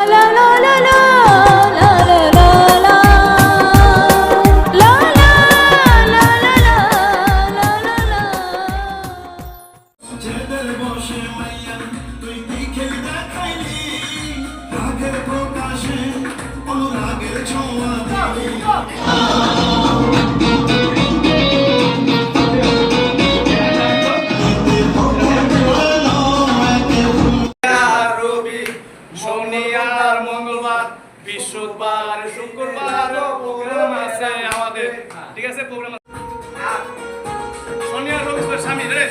La বৃহস্পতিবার শুক্রবার programme আছে আমাদের। ঠিক আছে প্রোগ্রাম শনি আর রবি স্বামী রে।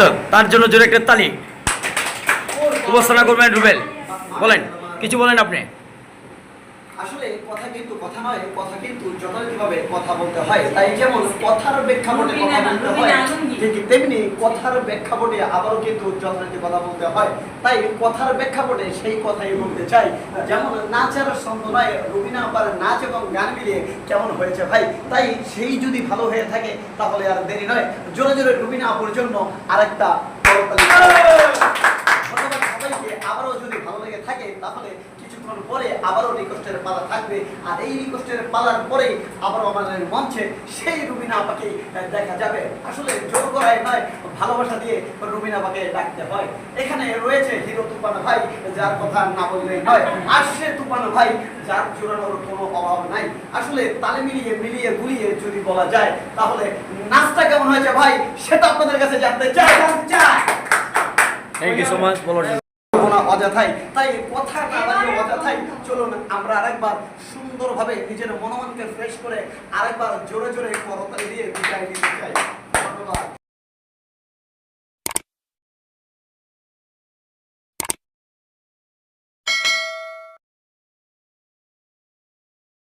উপস্থিত তার জন্য জোরে একটা তালি। উপস্থাপনা করবেন রুবেল। বলেন কিছু বলেন আপনি। আসলে কথা কিন্তু কথা নয় কথা কিন্তু যথাযথভাবে কথা বলতে হয়। তাই যেমন কথার প্রেক্ষাপটে কথা বলতে হয় ঠিক তেমনি কথার প্রেক্ষাপটে আবারও কিন্তু যথাযথ কথা বলতে হয়। তাই কথার প্রেক্ষাপটে সেই কথাই বলতে চাই। যেমন নাচের ছন্দ নয় রবিনা আবার নাচ এবং গান মিলিয়ে কেমন হয়েছে ভাই? তাই সেই যদি ভালো হয়ে থাকে তাহলে আর দেরি নয়। জোরে জোরে রবিনা আপুর জন্য আরেকটা করতালি। ধন্যবাদ সবাইকে আবারও যদি ভালো লেগে থাকে তাহলে কিছুক্ষণ পরে আবারও রিকোয়েস্টের পালা থাকবে, আর এই রিকোয়েস্টের পালার পরে আবারও আমাদের মঞ্চে সেই রুবিনা আপাকে দেখা যাবে। আসলে জোর করায় নয়, ভালোবাসা দিয়ে রুবিনা আপাকে ডাকতে হয়। এখানে রয়েছে হিরো তুফান ভাই, যার কথা না বললেই নয়। আসছে তুফান ভাই, যার জোরানোর কোনো অভাব নাই। আসলে তালে মিলিয়ে মিলিয়ে গুলিয়ে যদি বলা যায়, তাহলে নাচটা কেমন হয়েছে ভাই, সেটা আপনাদের কাছে জানতে চাই। থ্যাংক ইউ সো মাচ বলার না অযথাই। তাই কথা না বাড়িয়ে অযথাই চলুন, আমরা আরেকবার সুন্দরভাবে নিজের মনোমনকে ফ্রেশ করে আরেকবার জোরে জোরে করতালি দিয়ে বিদায় নিতে